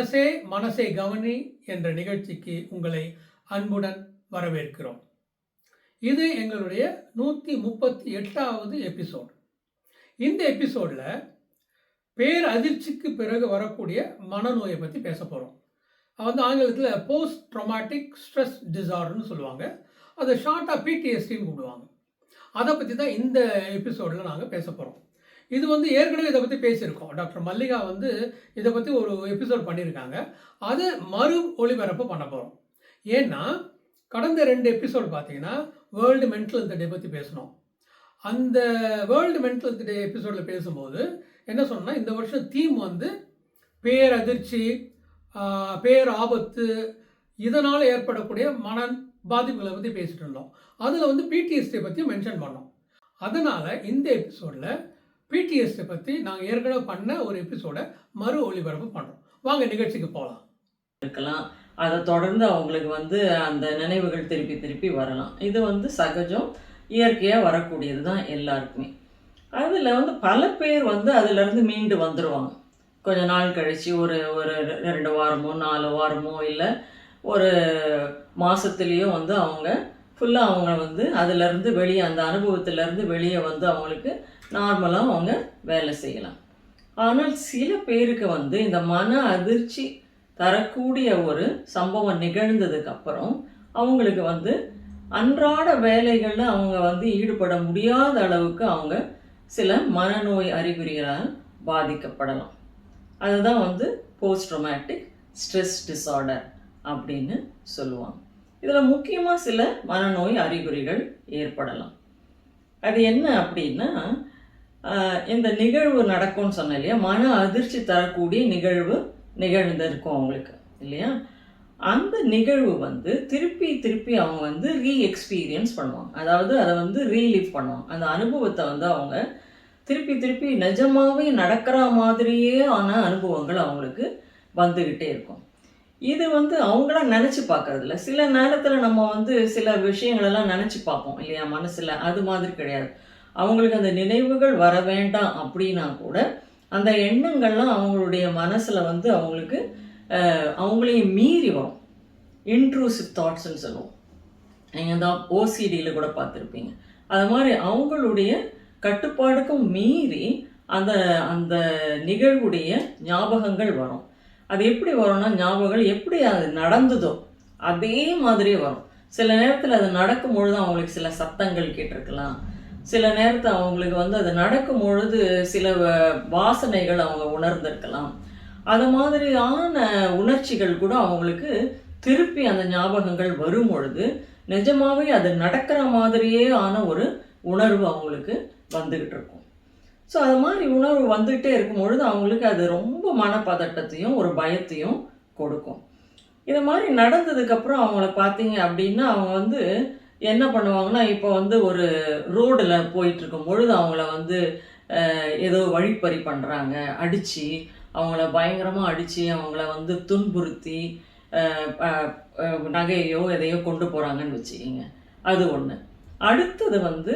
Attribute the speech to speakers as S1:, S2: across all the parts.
S1: மனசே மனசை கவனி என்ற நிகழ்ச்சிக்கு உங்களை அன்புடன் வரவேற்கிறோம். இது எங்களுடைய நூற்றி முப்பத்தி எட்டாவது எபிசோட். இந்த எபிசோடில் பேர் அதிர்ச்சிக்கு பிறகு வரக்கூடிய மனநோயை பற்றி பேச போகிறோம் வந்து ஆங்கிலத்தில் போஸ்ட் ட்ரொமாட்டிக் ஸ்ட்ரெஸ் டிசார்டர்னு சொல்லுவாங்க. அதை ஷார்ட்டாக பிடிஎஸ்டின்னு கூப்பிடுவாங்க. அதை பற்றி தான் இந்த எபிசோடில் நாங்கள் பேச போகிறோம் இது வந்து ஏற்கனவே இதை பற்றி பேசியிருக்கோம். டாக்டர் மல்லிகா வந்து இதை பற்றி ஒரு எபிசோட் பண்ணியிருக்காங்க. அதை மறு ஒளிபரப்பு பண்ண போகிறோம் ஏன்னா கடந்த ரெண்டு எபிசோட் பார்த்தீங்கன்னா வேர்ல்டு மென்டல் ஹெல்த் டே பற்றி பேசணும் அந்த வேர்ல்டு மென்டல் ஹெல்த் டே எபிசோடில் பேசும்போது என்ன சொன்னால் இந்த வருஷம் தீம் வந்து பேரதிர்ச்சி பேராபத்து பேர் ஆபத்து இதனால் ஏற்படக்கூடிய மன பாதிப்புகளை பற்றி பேசிட்டு இருந்தோம். அதில் வந்து பிடிஎஸ்டி பற்றி மென்ஷன் பண்ணோம். அதனால் இந்த எபிசோடில் பிடிஎஸ்டி பற்றி நாங்கள் ஏற்கனவே பண்ண ஒரு எபிசோடை மறு ஒளிபரப்பு பண்ணுறோம் வாங்க நிகழ்ச்சிக்கு போகலாம்
S2: இருக்கலாம். அதை தொடர்ந்து அவங்களுக்கு வந்து அந்த நினைவுகள் திருப்பி திருப்பி வரலாம். இது வந்து சகஜம் இயற்கையாக வரக்கூடியது தான் எல்லாருக்குமே. அதில் வந்து பல பேர் வந்து அதுலேருந்து மீண்டு வந்துடுவாங்க கொஞ்ச நாள் கழித்து ஒரு ஒரு ரெண்டு வாரமோ நாலு வாரமோ இல்லை ஒரு மாதத்துலேயும் வந்து அவங்க ஃபுல்லாக அவங்க வந்து அதுலேருந்து வெளியே அந்த அனுபவத்திலேருந்து வெளியே வந்து அவங்களுக்கு நார்மலாக அவங்க வேலை செய்யலாம். ஆனால் சில பேருக்கு வந்து இந்த மன அதிர்ச்சி தரக்கூடிய ஒரு சம்பவம் நிகழ்ந்ததுக்கு அப்புறம் அவங்களுக்கு வந்து அன்றாட வேலைகளில் அவங்க வந்து ஈடுபட முடியாத அளவுக்கு அவங்க சில மனநோய் அறிகுறிகளால் பாதிக்கப்படலாம். அதுதான் வந்து போஸ்ட்ரொமேட்டிக் ஸ்ட்ரெஸ் டிஸார்டர் அப்படின்னு சொல்லுவாங்க. இதில் முக்கியமாக சில மனநோய் அறிகுறிகள் ஏற்படலாம். அது என்ன அப்படின்னா இந்த நிகழ்வு நடக்கும்னு சொன்னேன் இல்லையா? மன அதிர்ச்சி தரக்கூடிய நிகழ்வு நிகழ்ந்திருக்கும் அவங்களுக்கு இல்லையா? அந்த நிகழ்வு வந்து திருப்பி திருப்பி அவங்க வந்து ரீ எக்ஸ்பீரியன்ஸ் பண்ணுவாங்க. அதாவது அதை வந்து ரீலிவ் பண்ணுவாங்க. அந்த அனுபவத்தை வந்து அவங்க திருப்பி திருப்பி நிஜமாகவே நடக்கிற மாதிரியே ஆன அனுபவங்கள் அவங்களுக்கு வந்துக்கிட்டே இருக்கும். இது வந்து அவங்களா நினச்சி பார்க்கறதில்ல சில நேரத்தில் நம்ம வந்து சில விஷயங்களெல்லாம் நினச்சி பார்ப்போம் இல்லையா? மனசில். அது மாதிரி கிடையாது. அவங்களுக்கு அந்த நினைவுகள் வர வேண்டாம் அப்படின்னா கூட அந்த எண்ணங்கள்லாம் அவங்களுடைய மனசில் வந்து அவங்களுக்கு அவங்களையும் மீறி வரும். இன்ட்ரூசிவ் தாட்ஸ்ன்னு சொல்லுவோம். நீங்கள் தான் ஓசிடியில் கூட பார்த்துருப்பீங்க. அது மாதிரி அவங்களுடைய கட்டுப்பாடுக்கும் மீறி அந்த அந்த நிகழ்வுடைய ஞாபகங்கள் வரும். அது எப்படி வரும்னா ஞாபகங்கள் எப்படி அது நடந்ததோ அதே மாதிரியே வரும். சில நேரத்தில் அது நடக்கும் பொழுது அவங்களுக்கு சில சத்தங்கள் கேட்டிருக்கலாம். சில நேரத்தில் அவங்களுக்கு வந்து அது நடக்கும் பொழுது சில வாசனைகள் அவங்க உணர்ந்திருக்கலாம். அது மாதிரியான உணர்ச்சிகள் கூட அவங்களுக்கு திருப்பி அந்த ஞாபகங்கள் வரும் பொழுது நிஜமாவே அது நடக்கிற மாதிரியே ஆன ஒரு உணர்வு அவங்களுக்கு வந்துக்கிட்டு இருக்கும். ஸோ அது மாதிரி உணர்வு வந்துகிட்டே இருக்கும் பொழுது அவங்களுக்கு அது ரொம்ப மனப்பதட்டத்தையும் ஒரு பயத்தையும் கொடுக்கும். இது மாதிரி நடந்ததுக்கப்புறம் அவங்கள பார்த்தீங்க அப்படின்னா அவங்க வந்து என்ன பண்ணுவாங்கன்னா இப்போ வந்து ஒரு ரோடில் போயிட்டு இருக்கும் பொழுது அவங்கள வந்து ஏதோ வழிப்பறி பண்ணுறாங்க அடித்து அவங்கள பயங்கரமாக அடித்து அவங்கள வந்து துன்புறுத்தி நகையோ எதையோ கொண்டு போகிறாங்கன்னு வச்சுக்கிங்க. அது ஒன்று அடுத்தது வந்து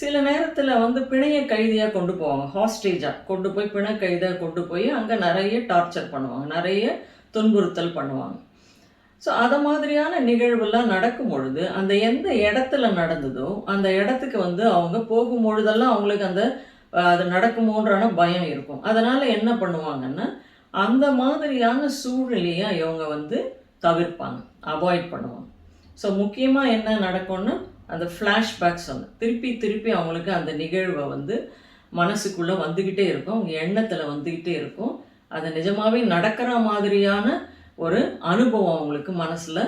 S2: சில நேரத்தில் வந்து பிணைய கைதியாக கொண்டு போவாங்க. ஹாஸ்டேஜாக கொண்டு போய் பிணை கைதியாக கொண்டு போய் அங்கே நிறைய டார்ச்சர் பண்ணுவாங்க. நிறைய துன்புறுத்தல் பண்ணுவாங்க. ஸோ அதை மாதிரியான நிகழ்வுலாம் நடக்கும் பொழுது அந்த எந்த இடத்துல நடந்ததோ அந்த இடத்துக்கு வந்து அவங்க போகும் பொழுதெல்லாம் அவங்களுக்கு அந்த அது நடக்குமோன்றான பயம் இருக்கும். அதனால் என்ன பண்ணுவாங்கன்னா அந்த மாதிரியான சூழ்நிலையை இவங்க வந்து தவிர்ப்பாங்க. அவாய்ட் பண்ணுவாங்க. ஸோ முக்கியமாக என்ன நடக்கும்னா அந்த ஃப்ளாஷ்பேக்ஸ் வந்து திருப்பி திருப்பி அவங்களுக்கு அந்த நிகழ்வை வந்து மனசுக்குள்ளே வந்துக்கிட்டே இருக்கும். அவங்க எண்ணத்தில் வந்துக்கிட்டே இருக்கும். அது நிஜமாகவே நடக்கிற மாதிரியான ஒரு அனுபவம் அவங்களுக்கு மனசில்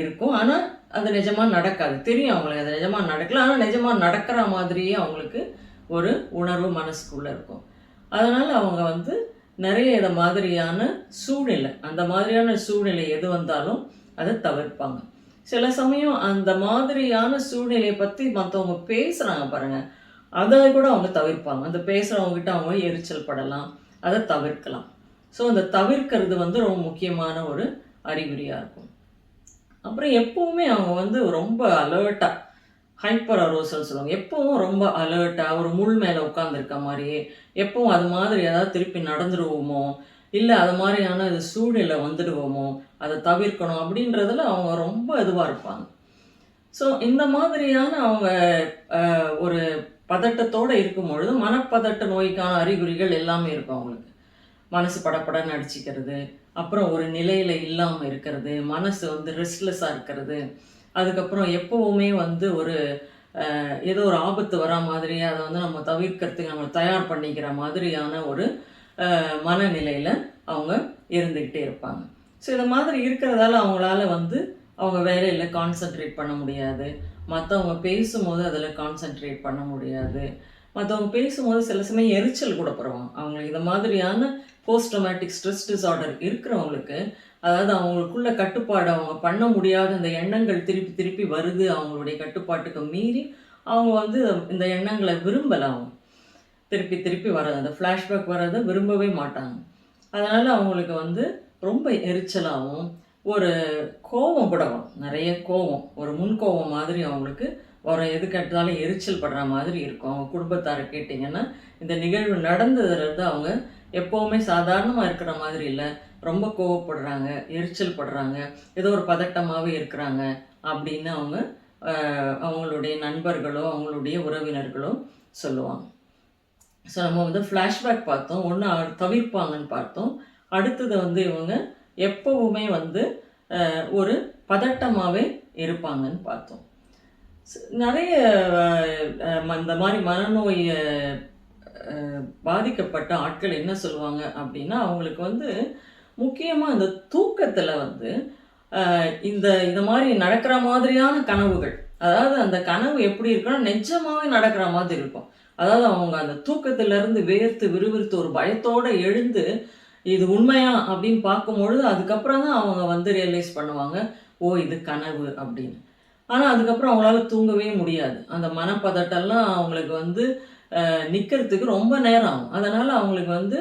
S2: இருக்கும். ஆனால் அது நிஜமாக நடக்காது. தெரியும் அவங்களுக்கு அது நிஜமாக நடக்கல. ஆனால் நிஜமாக நடக்கிற மாதிரியே அவங்களுக்கு ஒரு உணர்வு மனசுக்குள்ளே இருக்கும். அதனால் அவங்க வந்து நிறைய இதை மாதிரியான சூழ்நிலை அந்த மாதிரியான சூழ்நிலை எது வந்தாலும் அதை தவிர்ப்பாங்க. சில சமயம் அந்த மாதிரியான சூழ்நிலையை பற்றி மற்றவங்க பேசுகிறாங்க பாருங்கள் அதை கூட அவங்க தவிர்ப்பாங்க. அந்த பேசுகிறவங்ககிட்ட அவங்க எரிச்சல் படலாம். அதை தவிர்க்கலாம். ஸோ அந்த தவிர்க்கிறது வந்து ரொம்ப முக்கியமான ஒரு அறிகுறியாக இருக்கும். அப்புறம் எப்போவுமே அவங்க வந்து ரொம்ப அலர்ட்டாக ஹைப்பர் அரோசல் சொல்லுவாங்க. எப்பவும் ரொம்ப அலர்ட்டாக ஒரு முள் மேலே உட்காந்துருக்க மாதிரியே எப்பவும் அது மாதிரி ஏதாவது திருப்பி நடந்துருவோமோ இல்லை அது மாதிரியான இது சூழ்நிலை வந்துடுவோமோ அதை தவிர்க்கணும் அப்படின்றதுல அவங்க ரொம்ப இதுவாக இருப்பாங்க. ஸோ இந்த மாதிரியான அவங்க ஒரு பதட்டத்தோடு இருக்கும் பொழுது மனப்பதட்ட நோய்க்கான அறிகுறிகள் எல்லாமே இருக்கும் அவங்களுக்கு. மனசு படபடன்னு அடிச்சிக்கிறது அப்புறம் ஒரு நிலையில் இல்லாமல் இருக்கிறது மனசு வந்து ரெஸ்ட்லெஸ்ஸாக இருக்கிறது. அதுக்கப்புறம் எப்போவுமே வந்து ஒரு ஏதோ ஒரு ஆபத்து வரா மாதிரி அதை வந்து நம்ம தவிர்க்கிறதுக்கு நம்ம தயார் பண்ணிக்கிற மாதிரியான ஒரு மனநிலையில் அவங்க இருந்துக்கிட்டே இருப்பாங்க. ஸோ இந்த மாதிரி இருக்கிறதால அவங்களால வந்து அவங்க வேலையில் கான்சென்ட்ரேட் பண்ண முடியாது. மற்றவங்க பேசும்போது அதில் கான்சென்ட்ரேட் பண்ண முடியாது. மற்றவங்க பேசும்போது சில சமயம் எரிச்சல் கூட படுவாங்க அவங்களுக்கு இந்த மாதிரியான போஸ்ட் ட்ரமேட்டிக் ஸ்ட்ரெஸ் டிசார்டர் இருக்கிறவங்களுக்கு அதாவது அவங்களுக்குள்ள கட்டுப்பாடு அவங்க பண்ண முடியாத இந்த எண்ணங்கள் திருப்பி திருப்பி வருது அவங்களுடைய கட்டுப்பாட்டுக்கு மீறி அவங்க வந்து இந்த எண்ணங்களை விரும்பலாம் திருப்பி திருப்பி வர்றது அந்த ஃப்ளாஷ்பேக் வர்றதை விரும்பவே மாட்டாங்க. அதனால் அவங்களுக்கு வந்து ரொம்ப எரிச்சலாகவும் ஒரு கோபம் கூட வரும். நிறைய கோபம் ஒரு முன்கோபம் மாதிரி அவங்களுக்கு வரும் எது கேட்டாலும் எரிச்சல் படுற மாதிரி இருக்கும். அவங்க குடும்பத்தாரை கேட்டிங்கன்னா இந்த நிகழ்வு நடந்ததுலேருந்து அவங்க எப்போவுமே சாதாரணமாக இருக்கிற மாதிரி இல்லை. ரொம்ப கோவப்படுறாங்க எரிச்சல் படுறாங்க ஏதோ ஒரு பதட்டமாகவே இருக்கிறாங்க அப்படின்னு அவங்க அவங்களுடைய நண்பர்களோ அவங்களுடைய உறவினர்களோ சொல்லுவாங்க. ஸோ நம்ம வந்து ஃப்ளாஷ்பேக் பார்த்தோம். ஒன்று தவிர்ப்பாங்கன்னு பார்த்தோம். அடுத்தது வந்து இவங்க எப்போவுமே வந்து ஒரு பதட்டமாகவே இருப்பாங்கன்னு பார்த்தோம். நிறைய இந்த மாதிரி மனநோய் பாதிக்கப்பட்ட ஆட்கள் என்ன சொல்லுவாங்க அப்படின்னா அவங்களுக்கு வந்து முக்கியமாக இந்த தூக்கத்தில் வந்து இந்த இந்த மாதிரி நடக்கிற மாதிரியான கனவுகள் அதாவது அந்த கனவு எப்படி இருக்குன்னா நிஜமாவே நடக்கிற மாதிரி இருக்கும். அதாவது அவங்க அந்த தூக்கத்துல இருந்து வேர்த்து விறுவிறுத்து ஒரு பயத்தோடு எழுந்து இது உண்மையா அப்படின்னு பார்க்கும்பொழுது அதுக்கப்புறம் தான் அவங்க வந்து ரியலைஸ் பண்ணுவாங்க ஓ இது கனவு அப்படின்னு. ஆனால் அதுக்கப்புறம் அவங்களால தூங்கவே முடியாது. அந்த மனப்பதட்டெல்லாம் அவங்களுக்கு வந்து நிற்கிறதுக்கு ரொம்ப நேரம் ஆகும். அதனால் அவங்களுக்கு வந்து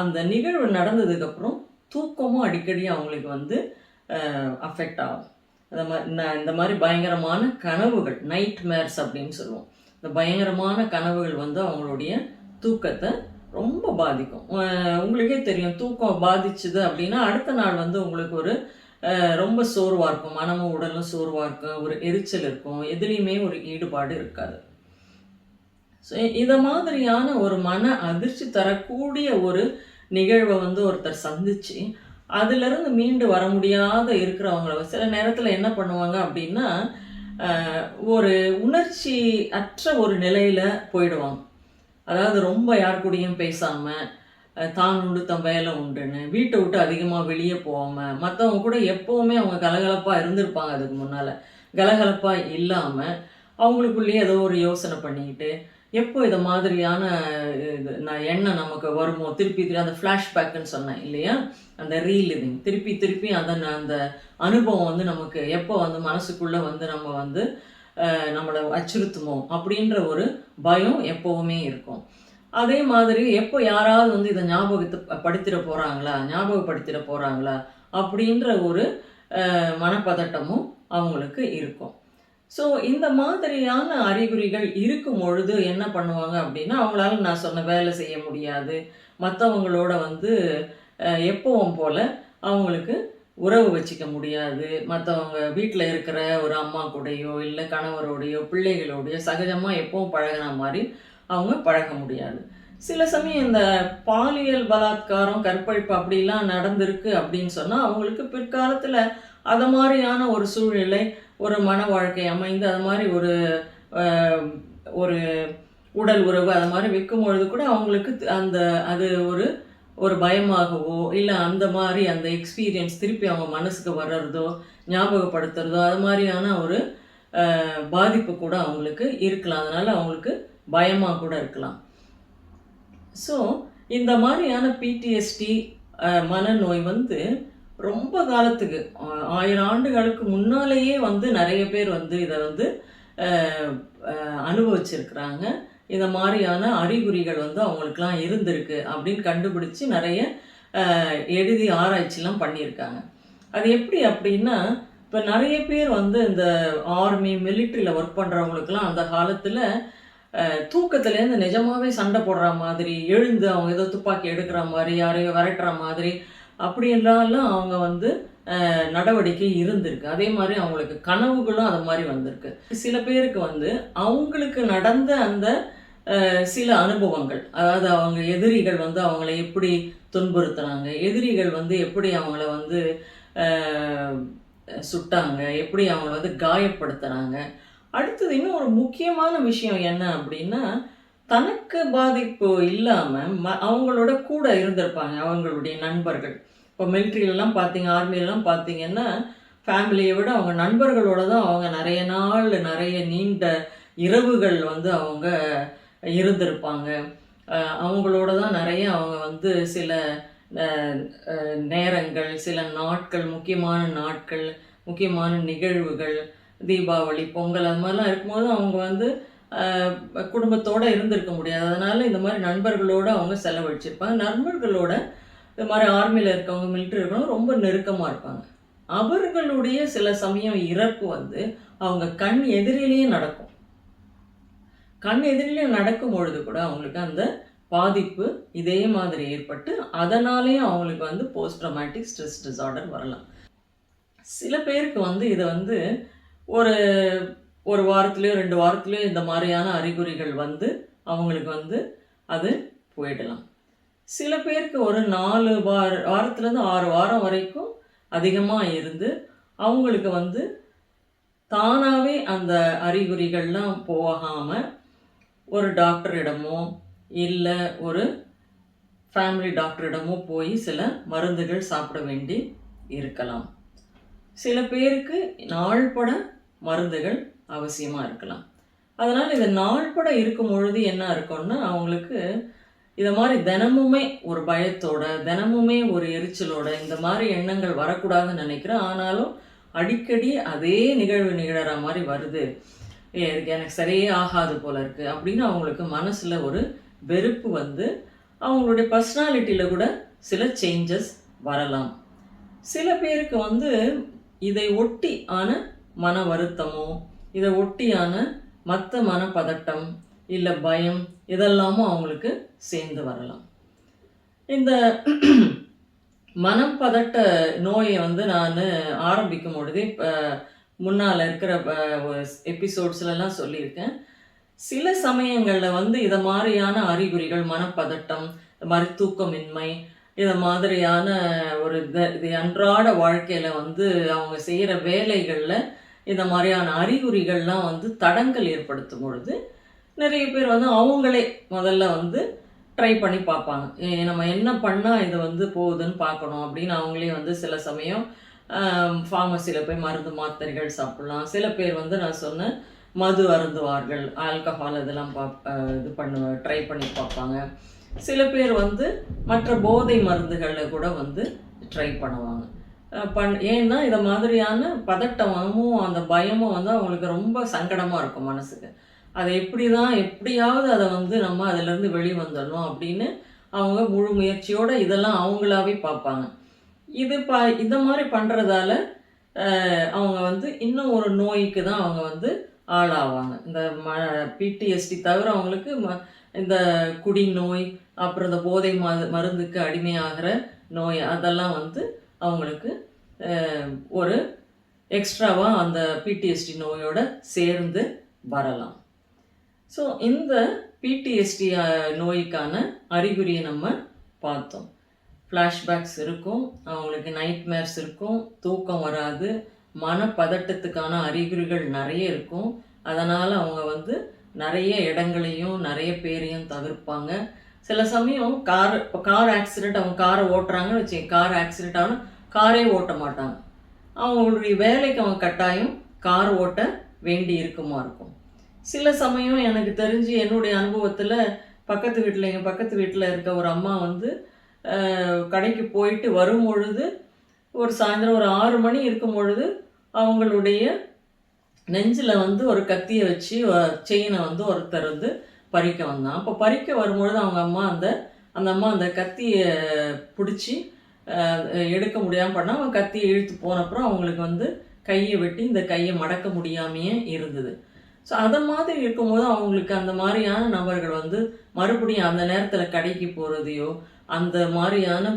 S2: அந்த நிகழ்வு நடந்ததுக்கப்புறம் தூக்கமும் அடிக்கடி அவங்களுக்கு வந்து அஃபெக்ட் ஆகும். அந்த மாதிரி நான் இந்த மாதிரி பயங்கரமான கனவுகள் நைட் மேர்ஸ் அப்படின்னு சொல்லுவோம். இந்த பயங்கரமான கனவுகள் வந்து அவங்களுடைய தூக்கத்தை ரொம்ப பாதிக்கும். உங்களுக்கே தெரியும் தூக்கம் பாதிச்சுது அப்படின்னா அடுத்த நாள் வந்து உங்களுக்கு ஒரு ரொம்ப சோர்வாக இருக்கும். மனமும் உடலும் சோர்வாக இருக்கும். ஒரு எரிச்சல் இருக்கும். எதுலேயுமே ஒரு ஈடுபாடு இருக்காது. ஸோ இதை மாதிரியான ஒரு மன அதிர்ச்சி தரக்கூடிய ஒரு நிகழ்வை வந்து ஒருத்தர் சந்திச்சு அதுலேருந்து மீண்டு வர முடியாத இருக்கிறவங்கள சில நேரத்தில் என்ன பண்ணுவாங்க அப்படின்னா ஒரு உணர்ச்சி அற்ற ஒரு நிலையில் போயிடுவாங்க. அதாவது ரொம்ப யார் கூடயும் பேசாமல் தான் உண்டு தன் வேலை உண்டுன்னு. வீட்டை விட்டு அதிகமாக வெளியே போகாமல் மற்றவங்க கூட எப்போவுமே அவங்க கலகலப்பாக இருந்திருப்பாங்க அதுக்கு முன்னால். கலகலப்பாக இல்லாமல் அவங்களுக்குள்ளேயே ஏதோ ஒரு யோசனை பண்ணிக்கிட்டு எப்போ இதை மாதிரியான இது நான் எண்ணம் நமக்கு வருமோ திருப்பி திருப்பி அந்த ஃப்ளாஷ்பேக்குன்னு சொன்னேன் இல்லையா? அந்த ரீலிவிங் திருப்பி திருப்பி அந்த அந்த அனுபவம் வந்து நமக்கு எப்போ வந்து மனசுக்குள்ளே வந்து நம்ம வந்து நம்மளை அச்சுறுத்துமோ அப்படின்ற ஒரு பயம் எப்போவுமே இருக்கும். அதே மாதிரி எப்போ யாராவது வந்து இதை ஞாபகத்தை படுத்திட போகிறாங்களா ஞாபகப்படுத்திட போகிறாங்களா அப்படின்ற ஒரு மனப்பதட்டமும் அவங்களுக்கு இருக்கும். ஸோ இந்த மாதிரியான அறிகுறிகள் இருக்கும் பொழுது என்ன பண்ணுவாங்க அப்படின்னா அவங்களால நான் சொன்ன வேலை செய்ய முடியாது. மற்றவங்களோட வந்து எப்பவும் போல் அவங்களுக்கு உறவு வச்சுக்க முடியாது. மற்றவங்க வீட்டில் இருக்கிற ஒரு அம்மா கூடயோ இல்லை கணவரோடையோ பிள்ளைகளோடையோ சகஜமாக எப்பவும் பழகின மாதிரி அவங்க பழக முடியாது. சில சமயம் இந்த பாலியல் பலாத்காரம் கற்பழிப்பு அப்படிலாம் நடந்திருக்கு அப்படின்னு சொன்னால் அவங்களுக்கு பிற்காலத்தில் அது மாதிரியான ஒரு சூழ்நிலை ஒரு மன வாழ்க்கை அமைந்து அது மாதிரி ஒரு ஒரு உடல் உறவு அது மாதிரி விற்கும் பொழுது கூட அவங்களுக்கு அந்த அது ஒரு ஒரு பயமாகவோ இல்லை அந்த மாதிரி அந்த எக்ஸ்பீரியன்ஸ் திருப்பி அவங்க மனசுக்கு வர்றதோ ஞாபகப்படுத்துறதோ அது மாதிரியான ஒரு பாதிப்பு கூட அவங்களுக்கு இருக்கலாம். அதனால் அவங்களுக்கு பயமாக கூட இருக்கலாம். ஸோ இந்த மாதிரியான பிடிஎஸ்டி மனநோய் வந்து ரொம்ப காலத்துக்கு ஆ- ஆயிரம் ஆண்டுகளுக்கு முன்னாலேயே வந்து நிறைய பேர் வந்து இதை வந்து அனுபவிச்சிருக்கிறாங்க. இந்த மாதிரியான அறிகுறிகள் வந்து அவங்களுக்குலாம் இருந்திருக்கு அப்படின்னு கண்டுபிடிச்சி நிறைய எழுதி ஆராய்ச்சிலாம் பண்ணியிருக்காங்க. அது எப்படி அப்படின்னா இப்போ நிறைய பேர் வந்து இந்த ஆர்மி மிலிட்ரியில் ஒர்க் பண்ணுறவங்களுக்குலாம் அந்த காலத்தில் தூக்கத்துலேருந்து நிஜமாகவே சண்டை போடுற மாதிரி எழுந்து அவங்க ஏதோ துப்பாக்கி எடுக்கிற மாதிரி யாரையோ விரட்டுற மாதிரி அப்படியெல்லாம் அவங்க வந்து நடவடிக்கை இருந்திருக்கு. அதே மாதிரி அவங்களுக்கு கனவுகளும் அது மாதிரி வந்திருக்கு. சில பேருக்கு வந்து அவங்களுக்கு நடந்த அந்த சில அனுபவங்கள் அதாவது அவங்க எதிரிகள் வந்து அவங்கள எப்படி துன்புறுத்துறாங்க எதிரிகள் வந்து எப்படி அவங்கள வந்து சுட்டாங்க எப்படி அவங்கள வந்து காயப்படுத்துகிறாங்க அடுத்தது இன்னும் ஒரு முக்கியமான விஷயம் என்ன அப்படின்னா தனக்கு பாதிப்பு இல்லாமல் ம அவங்களோட கூட இருந்திருப்பாங்க அவங்களுடைய நண்பர்கள். இப்போ மிலிட்ரியிலலாம் பார்த்தீங்க ஆர்மியிலலாம் பார்த்தீங்கன்னா ஃபேமிலியை விட அவங்க நண்பர்களோட தான் அவங்க நிறைய நாள் நிறைய நீண்ட இரவுகள் வந்து அவங்க இருந்திருப்பாங்க. அவங்களோட தான் நிறைய அவங்க வந்து சில நேரங்கள் சில நாட்கள் முக்கியமான நாட்கள் முக்கியமான நிகழ்வுகள் தீபாவளி பொங்கல் அது மாதிரிலாம் இருக்கும்போது அவங்க வந்து குடும்பத்தோடு இருந்திருக்க முடியாது. அதனால் இந்த மாதிரி நண்பர்களோட அவங்க செலவழிச்சிருப்பாங்க. நண்பர்களோட இந்த மாதிரி ஆர்மியில் இருக்கவங்க மில்ட்ரி இருக்கவங்க ரொம்ப நெருக்கமாக இருப்பாங்க. அவர்களுடைய சில சமயம் இறப்பு வந்து அவங்க கண் எதிரிலேயே நடக்கும். கண் எதிரிலேயே நடக்கும் பொழுது கூட அவங்களுக்கு அந்த பாதிப்பு இதே மாதிரி ஏற்பட்டு அதனாலேயும் அவங்களுக்கு வந்து போஸ்ட் ட்ரமாட்டிக் ஸ்ட்ரெஸ் டிசார்டர் வரலாம். சில பேருக்கு வந்து இதை வந்து ஒரு ஒரு வாரத்துலேயோ ரெண்டு வாரத்துலேயோ இந்த மாதிரியான அறிகுறிகள் வந்து அவங்களுக்கு வந்து அது போயிடலாம். சில பேருக்கு ஒரு நாலு வார வாரத்துலேருந்து ஆறு வாரம் வரைக்கும் அதிகமாக இருந்து அவங்களுக்கு வந்து தானாகவே அந்த அறிகுறிகள்லாம் போகாமல் ஒரு டாக்டரிடமோ இல்லை ஒரு ஃபேமிலி டாக்டரிடமோ போய் சில மருந்துகள் சாப்பிட வேண்டி இருக்கலாம். சில பேருக்கு நாள்பட மருந்துகள் அவசியமாக இருக்கலாம். அதனால் இது நாள்பட இருக்கும் பொழுது என்ன இருக்கும்னா அவங்களுக்கு இதை மாதிரி தினமுமே ஒரு பயத்தோட தினமுமே ஒரு எரிச்சலோட இந்த மாதிரி எண்ணங்கள் வரக்கூடாதுன்னு நினைக்கிறேன். ஆனாலும் அடிக்கடி அதே நிகழ்வு நிகழற மாதிரி வருது. எனக்கு சரியே ஆகாது போல இருக்குது அப்படின்னு அவங்களுக்கு மனசில் ஒரு வெறுப்பு வந்து அவங்களுடைய பர்சனாலிட்டியில் கூட சில சேஞ்சஸ் வரலாம். சில பேருக்கு வந்து இதை ஒட்டி ஆன மன வருத்தமோ இதை ஒட்டியான மற்ற மனப்பதட்டம் இல்லை பயம் இதெல்லாமும் அவங்களுக்கு சேர்ந்து வரலாம். இந்த மனம் பதட்ட நோயை வந்து நான் ஆரம்பிக்கும் பொழுதே இப்போ முன்னால் இருக்கிற எபிசோட்ஸ்லலாம் சொல்லியிருக்கேன். சில சமயங்களில் வந்து இதை மாதிரியான அறிகுறிகள் மனப்பதட்டம் இந்த மாதிரி தூக்கமின்மை இதை மாதிரியான ஒரு இது இது அன்றாட வாழ்க்கையில் வந்து அவங்க செய்கிற வேலைகளில் இந்த மாதிரியான அறிகுறிகள்லாம் வந்து தடங்கல் ஏற்படுத்தும் பொழுது நிறைய பேர் வந்து அவங்களே முதல்ல வந்து ட்ரை பண்ணி பார்ப்பாங்க. நம்ம என்ன பண்ணால் இது வந்து போகுதுன்னு பார்க்கணும் அப்படின்னு அவங்களே வந்து சில சமயம் ஃபார்மசியில் போய் மருந்து மாத்திரைகள் சாப்பிட்லாம். சில பேர் வந்து நான் சொன்னேன் மது அருந்துவார்கள் ஆல்கஹால் இதெல்லாம் பா இது பண்ணு ட்ரை பண்ணி பார்ப்பாங்க. சில பேர் வந்து மற்ற போதை மருந்துகளை கூட வந்து ட்ரை பண்ணுவாங்க. பண் ஏன்னா இதை மாதிரியான பதட்டமும் அந்த பயமும் வந்து அவங்களுக்கு ரொம்ப சங்கடமாக இருக்கும் மனசுக்கு. அதை எப்படி தான் எப்படியாவது அதை வந்து நம்ம அதிலேருந்து வெளி வந்துடணும் அப்படின்னு அவங்க முழு முயற்சியோடு இதெல்லாம் அவங்களாவே பார்ப்பாங்க. இது ப இந்த மாதிரி பண்ணுறதால அவங்க வந்து இன்னும் ஒரு நோய்க்கு தான் அவங்க வந்து ஆளாவாங்க. இந்த ம பிடிஎஸ்டி தவிர அவங்களுக்கு ம இந்த குடி நோய் அப்புறம் இந்த போதை மது மருந்துக்கு அடிமையாகிற நோய் அதெல்லாம் வந்து அவங்களுக்கு ஒரு எக்ஸ்ட்ராவாக அந்த பிடிஎஸ்டி நோயோட சேர்ந்து வரலாம். ஸோ இந்த பிடிஎஸ்டி நோய்க்கான அறிகுறியை நம்ம பார்த்தோம். ஃப்ளாஷ்பேக்ஸ் இருக்கும். அவங்களுக்கு நைட்மேர்ஸ் இருக்கும். தூக்கம் வராது. மனப்பதட்டத்துக்கான அறிகுறிகள் நிறைய இருக்கும். அதனால் அவங்க வந்து நிறைய இடங்களையும் நிறைய பேரையும் தவிர்ப்பாங்க. சில சமயம் கார் இப்போ கார் ஆக்சிடெண்ட் அவங்க காரை ஓட்டுறாங்கன்னு வச்சு கார் ஆக்சிடெண்ட் ஆனால் காரே ஓட்ட மாட்டாங்க. அவங்களுடைய வேலைக்கு அவங்க கட்டாயம் கார் ஓட்ட வேண்டி இருக்குமா இருக்கும். சில சமயம் எனக்கு தெரிஞ்சு என்னுடைய அனுபவத்தில் பக்கத்து வீட்டில் எங்கள் பக்கத்து வீட்டில் இருக்க ஒரு அம்மா வந்து கடைக்கு போயிட்டு வரும் பொழுது ஒரு சாயந்தரம் ஒரு ஆறு மணி இருக்கும் பொழுது அவங்களுடைய நெஞ்சில் வந்து ஒரு கத்தியை வச்சு செயினை வந்து ஒருத்தர் வந்து பறிக்க வந்தான். அப்போ பறிக்க வரும்பொழுது அவங்க அம்மா அந்த அந்த அம்மா அந்த கத்தியை பிடிச்சி எடுக்க முடியாமல் பண்ணால் அவன் கத்தியை இழுத்து போனப்புறம் அவங்களுக்கு வந்து கையை வெட்டி இந்த கையை மடக்க முடியாமையே இருந்தது. ஸோ அதை மாதிரி இருக்கும்போது அவங்களுக்கு அந்த மாதிரியான நபர்கள் வந்து மறுபடியும் அந்த நேரத்தில் கடைக்கு போகிறதையோ அந்த மாதிரியான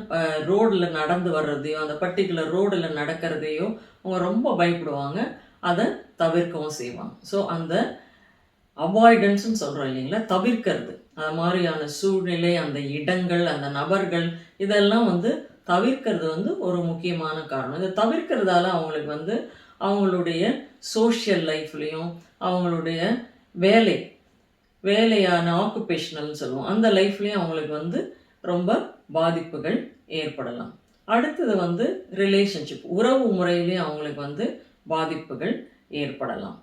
S2: ரோடில் நடந்து வர்றதையோ அந்த பர்டிகுலர் ரோடில் நடக்கிறதையோ அவங்க ரொம்ப பயப்படுவாங்க. அதை தவிர்க்கவும் செய்வாங்க. ஸோ அந்த அவாய்டன்ஸ்னு சொல்கிறோம் இல்லைங்களா? தவிர்க்கிறது. அது மாதிரியான சூழ்நிலை அந்த இடங்கள் அந்த நபர்கள் இதெல்லாம் வந்து தவிர்க்கிறது வந்து ஒரு முக்கியமான காரணம். இதை தவிர்க்கிறதால அவங்களுக்கு வந்து அவங்களுடைய சோஷியல் லைஃப்லேயும் அவங்களுடைய வேலை வேலையான ஆக்குபேஷனல்னு சொல்லுவோம். அந்த லைஃப்லேயும் அவங்களுக்கு வந்து ரொம்ப பாதிப்புகள் ஏற்படலாம். அடுத்தது வந்து ரிலேஷன்ஷிப் உறவு முறையிலையும் அவங்களுக்கு வந்து பாதிப்புகள் ஏற்படலாம்.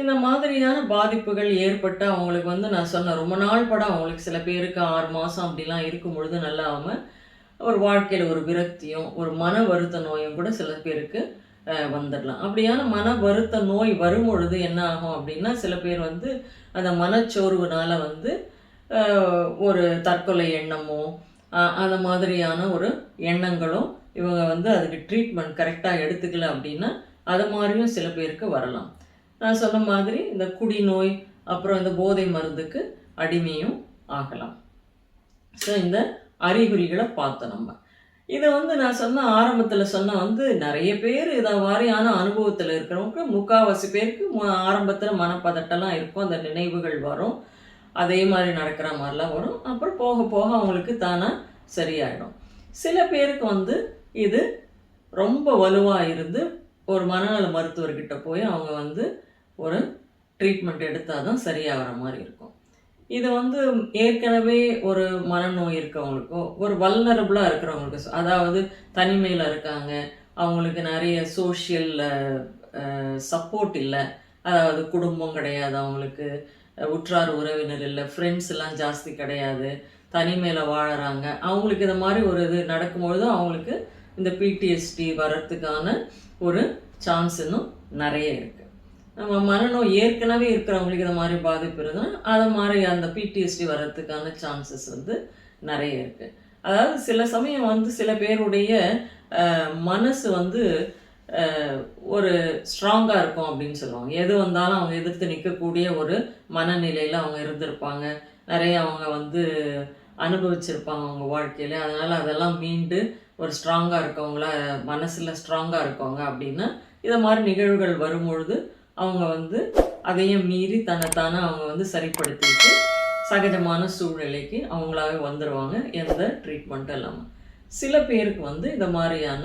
S2: இந்த மாதிரியான பாதிப்புகள் ஏற்பட்டு அவங்களுக்கு வந்து நான் சொன்ன ரொம்ப நாள் படம் அவங்களுக்கு சில பேருக்கு ஆறு மாதம் அப்படிலாம் இருக்கும் பொழுது நல்லாமல் ஒரு வாழ்க்கையில் ஒரு விரக்தியும் ஒரு மன வருத்த நோயும் கூட சில பேருக்கு வந்துடலாம். அப்படியான மன வருத்த நோய் வரும் பொழுது என்ன ஆகும் அப்படின்னா சில பேர் வந்து அந்த மனச்சோர்வுனால வந்து ஒரு தற்கொலை எண்ணமோ அந்த மாதிரியான ஒரு எண்ணங்களும் இவங்க வந்து அதுக்கு ட்ரீட்மெண்ட் கரெக்டாக எடுத்துக்கல அப்படின்னா அது மாதிரியும் சில பேருக்கு வரலாம். நான் சொன்ன மாதிரி இந்த குடிநோய் அப்புறம் இந்த போதை மருந்துக்கு அடிமையும் ஆகலாம். ஸோ இந்த அறிகுறிகளை பார்த்தோம் நம்ம. இதை வந்து நான் சொன்ன ஆரம்பத்தில் சொன்ன வந்து நிறைய பேர் இதை மாதிரியான அனுபவத்தில் இருக்கிறவங்க முக்கால்வாசி பேருக்கு ஆரம்பத்தில் மனப்பதட்டெல்லாம் இருக்கும் அந்த நினைவுகள் வரும். அதே மாதிரி நடக்கிற மாதிரிலாம் வரும். அப்புறம் போக போக அவங்களுக்கு தானாக சரியாயிடும். சில பேருக்கு வந்து இது ரொம்ப வலுவாக இருந்து ஒரு மனநல மருத்துவர்கிட்ட போய் அவங்க வந்து ஒரு ட்ரீட்மெண்ட் எடுத்தால் தான் சரியாகிற மாதிரி இருக்கும். இது வந்து ஏற்கனவே ஒரு மனநோய் இருக்கவங்களுக்கோ ஒரு வல்னரபுளாக இருக்கிறவங்களுக்கு அதாவது தனிமையில் இருக்காங்க அவங்களுக்கு நிறைய சோஷியல் சப்போர்ட் இல்லை. அதாவது குடும்பம் கிடையாது அவங்களுக்கு. உற்றார் உறவினர் இல்லை ஃப்ரெண்ட்ஸ் எல்லாம் ஜாஸ்தி கிடையாது தனிமையில் வாழறாங்க. அவங்களுக்கு இந்த மாதிரி ஒரு இது நடக்கும்பொழுது அவங்களுக்கு இந்த பிடிஎஸ்டி வர்றதுக்கான ஒரு சான்ஸ் இன்னும் நிறைய இருக்குது நம்ம மனநோய் ஏற்கனவே இருக்கிறவங்களுக்கு இந்த மாதிரி பாதிப்பு இருந்ததுன்னா அதை மாதிரி அந்த பிடிஎஸ்டி வர்றதுக்கான சான்சஸ் வந்து நிறைய இருக்குது அதாவது சில சமயம் வந்து சில பேருடைய மனசு வந்து ஒரு ஸ்ட்ராங்காக இருக்கும் அப்படின்னு சொல்லுவாங்க. எது வந்தாலும் அவங்க எதிர்த்து நிற்கக்கூடிய ஒரு மனநிலையில் அவங்க இருந்திருப்பாங்க. நிறைய அவங்க வந்து அனுபவிச்சிருப்பாங்க அவங்க வாழ்க்கையில். அதனால் அதெல்லாம் மீண்டு ஒரு ஸ்ட்ராங்காக இருக்கவங்களா மனசில் ஸ்ட்ராங்காக இருக்கவங்க அப்படின்னா இதை மாதிரி நிகழ்வுகள் வரும்பொழுது அவங்க வந்து அதையும் மீறி தன்னைத்தானே அவங்க வந்து சரிப்படுத்திட்டு சகஜமான சூழ்நிலைக்கு அவங்களாவே வந்துடுவாங்க எந்த ட்ரீட்மெண்ட்டும் இல்லாமல் சில பேருக்கு வந்து இந்த மாதிரியான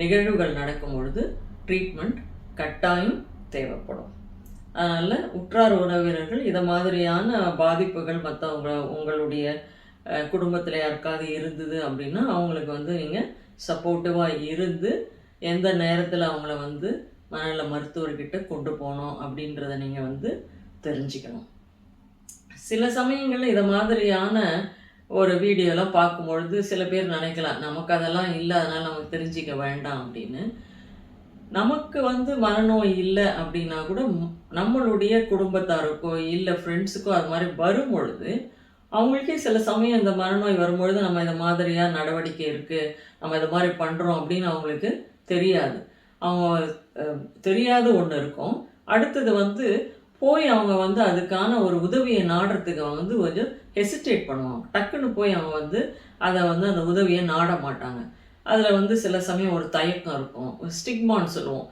S2: நிகழ்வுகள் நடக்கும் பொழுது ட்ரீட்மெண்ட் கட்டாயம் தேவைப்படும். அதனால் உற்றார் உறவினர்கள் இதை மாதிரியான பாதிப்புகள் மற்றவங்க உங்களுடைய குடும்பத்தில் யாருக்காவது இருந்தது அப்படின்னா அவங்களுக்கு வந்து நீங்கள் சப்போர்ட்டிவாக இருந்து எந்த நேரத்தில் அவங்கள வந்து மனநல மருத்துவர்கிட்ட கொண்டு போகணும் அப்படின்றத நீங்கள் வந்து தெரிஞ்சுக்கணும். சில சமயங்களில் இதை மாதிரியான ஒரு வீடியோலாம் பார்க்கும்பொழுது சில பேர் நினைக்கலாம் நமக்கு அதெல்லாம் இல்லை அதனால் நமக்கு தெரிஞ்சிக்க வேண்டாம் அப்படின்னு. நமக்கு வந்து மனநோய் இல்லை அப்படின்னா கூட நம்மளுடைய குடும்பத்தாருக்கோ இல்லை ஃப்ரெண்ட்ஸுக்கோ அது மாதிரி வரும் பொழுது அவங்களுக்கே சில சமயம் இந்த மனநோய் வரும்பொழுது நம்ம இந்த மாதிரியாக நடவடிக்கை இருக்குது நம்ம இது மாதிரி பண்ணுறோம் அப்படின்னு அவங்களுக்கு தெரியாது. அவங்க தெரியாத ஒன்று இருக்கும். அடுத்தது வந்து போய் அவங்க வந்து அதுக்கான ஒரு உதவியை நாடுறதுக்கு அவங்க வந்து கொஞ்சம் ஹெசிடேட் பண்ணுவாங்க டக்குன்னு போய் அவங்க வந்து அதை வந்து அந்த உதவியை நாட மாட்டாங்க. அதில் வந்து சில சமயம் ஒரு தயக்கம் இருக்கும். ஒரு ஸ்டிக்மான்னு சொல்லுவோம்.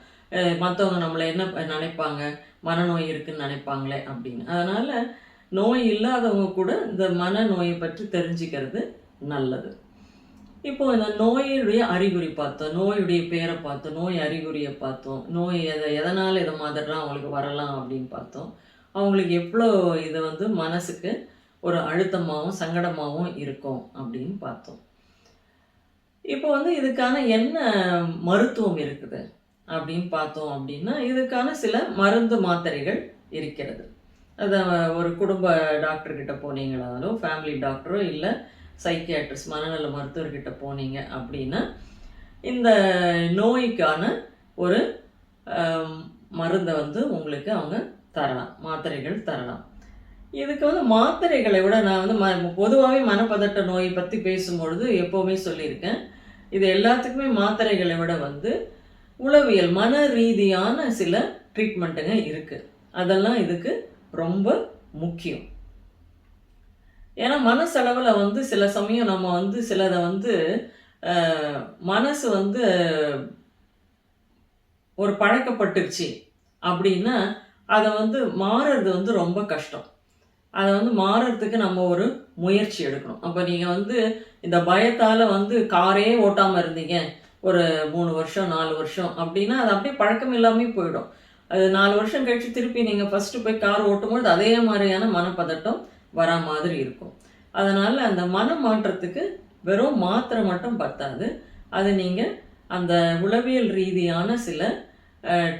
S2: மற்றவங்க நம்மளை என்ன நினைப்பாங்க? மனநோய் இருக்குன்னு நினைப்பாங்களே அப்படின்னு. அதனால் நோய் இல்லாதவங்க கூட இந்த மனநோயை பற்றி தெரிஞ்சுக்கிறது நல்லது. இப்போ இந்த நோயுடைய அறிகுறி பார்த்தோம் நோயுடைய பேரை பார்த்தோம் நோய் அறிகுறியை பார்த்தோம் நோய் எதை எதனால் இதை மாதிரிலாம் அவங்களுக்கு வரலாம் அப்படின்னு பார்த்தோம். அவங்களுக்கு எவ்வளோ இது வந்து மனசுக்கு ஒரு அழுத்தமாகவும் சங்கடமாகவும் இருக்கும் அப்படின்னு பார்த்தோம். இப்போ வந்து இதுக்கான என்ன மருத்துவம் இருக்குது அப்படின்னு பார்த்தோம் அப்படின்னா இதுக்கான சில மருந்து மாத்திரைகள் இருக்கிறது. அதை ஒரு குடும்ப டாக்டர் கிட்ட ஃபேமிலி டாக்டரோ இல்லை சைக்கியாட்ரிஸ்ட் மனநல மருத்துவர்கிட்ட போனீங்க அப்படின்னா இந்த நோய்க்கான ஒரு மருந்தை வந்து உங்களுக்கு அவங்க தரலாம் மாத்திரைகள் தரலாம். இதுக்கு வந்து மாத்திரைகளை விட நான் வந்து ம பொதுவாகவே மனப்பதட்ட நோயை பற்றி பேசும்பொழுது எப்போவுமே சொல்லியிருக்கேன். இது எல்லாத்துக்குமே மாத்திரைகளை விட வந்து உளவியல் மன ரீதியான சில ட்ரீட்மெண்ட்டுங்க இருக்குது அதெல்லாம் இதுக்கு ரொம்ப முக்கியம். ஏன்னா மனசளவில் வந்து சில சமயம் நம்ம வந்து சிலதை வந்து மனசு வந்து ஒரு பழக்கப்பட்டுருச்சு அப்படின்னா அதை வந்து மாறுறது வந்து ரொம்ப கஷ்டம். அதை வந்து மாறுறதுக்கு நம்ம ஒரு முயற்சி எடுக்கணும். அப்போ நீங்கள் வந்து இந்த பயத்தால் வந்து காரே ஓட்டாமல் இருந்தீங்க ஒரு மூணு வருஷம் நாலு வருஷம் அப்படின்னா அது அப்படியே பழக்கம் இல்லாமே போயிடும். அது நாலு வருஷம் கழிச்சு திருப்பி நீங்கள் ஃபஸ்ட்டு போய் கார் ஓட்டும்போது அதே மாதிரியான மனப்பதட்டம் வரா மாதிரி இருக்கும். அதனால் அந்த மன மாற்றத்துக்கு வெறும் மாத்திரை மட்டும் பத்தாது. அது நீங்கள் அந்த உளவியல் ரீதியான சில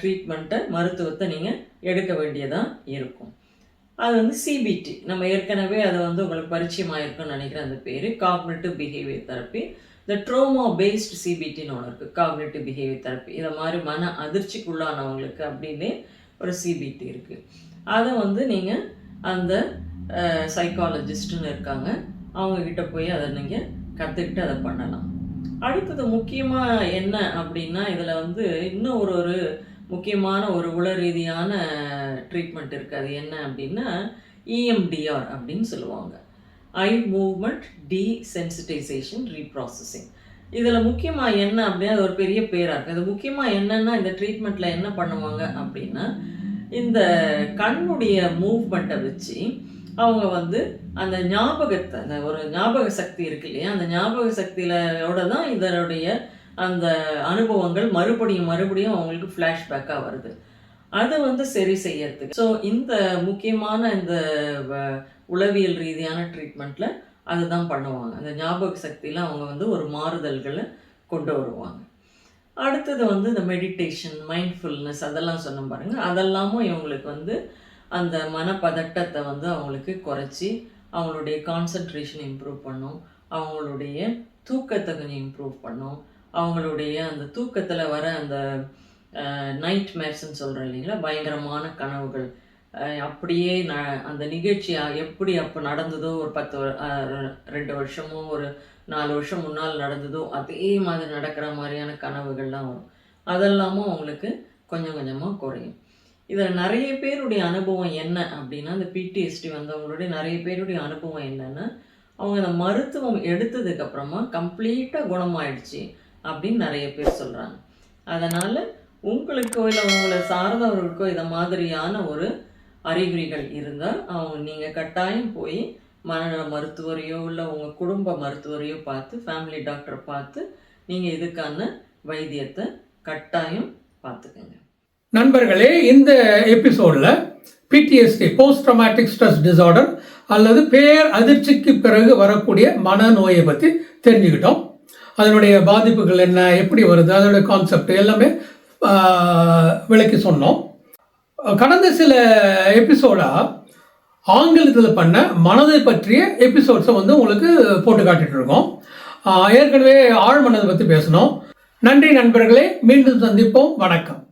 S2: ட்ரீட்மெண்ட்டை மருத்துவத்தை நீங்கள் எடுக்க வேண்டியதாக இருக்கும். அது வந்து சிபிடி நம்ம ஏற்கனவே அது வந்து உங்களுக்கு பரிச்சயமாக இருக்கும்னு நினைக்கிறேன் அந்த பேர். காக்னேட்டிவ் பிஹேவியர் தெரப்பி இந்த ட்ரோமா பேஸ்ட் சிபிடின்னு ஒன்று இருக்குது காக்னேட்டிவ் பிஹேவியர் தெரப்பி இதை மாதிரி மன அதிர்ச்சிக்குள்ளானவங்களுக்கு அப்படின்னே ஒரு சிபிடி இருக்குது அதை வந்து நீங்கள் அந்த சைக்காலஜிஸ்ட்டுன்னு இருக்காங்க. அவங்கக்கிட்ட போய் அதை நீங்கள் கற்றுக்கிட்டு அதை பண்ணலாம். அடுத்தது முக்கியமாக என்ன அப்படின்னா இதில் வந்து இன்னும் ஒரு ஒரு முக்கியமான ஒரு உள ரீதியான ட்ரீட்மெண்ட் இருக்குது அது என்ன அப்படின்னா இஎம்டிஆர் அப்படின்னு சொல்லுவாங்க. ஐ மூவ்மெண்ட் டீசென்சிட்டைசேஷன் ரீப்ராசஸிங் இதில் முக்கியமாக என்ன அப்படின்னா அது ஒரு பெரிய பேராக இருக்குது அது முக்கியமாக என்னென்னா இந்த ட்ரீட்மெண்ட்டில் என்ன பண்ணுவாங்க அப்படின்னா இந்த கண்ணுடைய மூவ்மெண்ட்டை வச்சு அவங்க வந்து அந்த ஞாபகத்தை அந்த ஒரு ஞாபக சக்தி இருக்கு இல்லையா? அந்த ஞாபக சக்தியிலோட தான் இதனுடைய அந்த அனுபவங்கள் மறுபடியும் மறுபடியும் அவங்களுக்கு ஃப்ளாஷ்பேக்காக வருது. அதை வந்து சரி செய்யறதுக்கு. ஸோ இந்த முக்கியமான இந்த வ- உளவியல் ரீதியான ட்ரீட்மெண்ட்டில் அதுதான் பண்ணுவாங்க. அந்த ஞாபக சக்தியில் அவங்க வந்து ஒரு மாறுதல்களை கொண்டு வருவாங்க. அடுத்தது வந்து இந்த மெடிடேஷன் மைண்ட்ஃபுல்னஸ் அதெல்லாம் சொன்ன பாருங்கள் அதெல்லாமும் இவங்களுக்கு வந்து அந்த மனப்பதட்டத்தை வந்து அவங்களுக்கு குறைச்சி அவங்களுடைய கான்சன்ட்ரேஷன் இம்ப்ரூவ் பண்ணும் அவங்களுடைய தூக்கத்தை கொஞ்சம் இம்ப்ரூவ் பண்ணும். அவங்களுடைய அந்த தூக்கத்தில் வர அந்த நைட் மேர்ஸ்ன்னு சொல்கிறோம் இல்லைங்களா? பயங்கரமான கனவுகள். அப்படியே ந அந்த நிகழ்ச்சி எப்படி அப்போ நடந்ததோ ஒரு பத்து ரெண்டு வருஷமோ ஒரு நாலு வருஷம் முன்னால் நடந்ததோ அதே மாதிரி நடக்கிற மாதிரியான கனவுகள்லாம் வரும். அதெல்லாமும் அவங்களுக்கு கொஞ்சம் கொஞ்சமாக குறையும். இதில் நிறைய பேருடைய அனுபவம் என்ன அப்படின்னா இந்த பிடிஎஸ்டி வந்தவங்களுடைய நிறைய பேருடைய அனுபவம் என்னென்னா அவங்க அந்த மருத்துவம் எடுத்ததுக்கப்புறமா கம்ப்ளீட்டாக குணமாயிடுச்சு அப்படின்னு நிறைய பேர் சொல்கிறாங்க அதனால் உங்களுக்கோ இல்லை உங்களை சார்ந்தவர்களுக்கோ இதை மாதிரியான ஒரு அறிகுறிகள் இருந்தால் அவங்க நீங்கள் கட்டாயம் போய் மனநல மருத்துவரையோ இல்லை உங்கள் குடும்ப மருத்துவரையோ பார்த்து ஃபேமிலி டாக்டரை பார்த்து நீங்கள் இதுக்கான வைத்தியத்தை கட்டாயம் பார்த்துக்கங்க.
S1: நண்பர்களே இந்த எபிசோடில் PTSD post traumatic stress disorder அல்லது பேர் அதிர்ச்சிக்கு பிறகு வரக்கூடிய மனநோயை பற்றி தெரிஞ்சுக்கிட்டோம். அதனுடைய பாதிப்புகள் என்ன எப்படி வருது அதனுடைய கான்செப்ட் எல்லாமே விளக்கி சொன்னோம். கடந்த சில எபிசோடாக ஆங்கிலத்தில் பண்ண மனதை பற்றிய எபிசோட்ஸை வந்து உங்களுக்கு போட்டு காட்டிட்டு இருக்கோம். ஏற்கனவே ஆழ் மனதை பற்றி பேசணும் நன்றி நண்பர்களே மீண்டும் சந்திப்போம். வணக்கம்.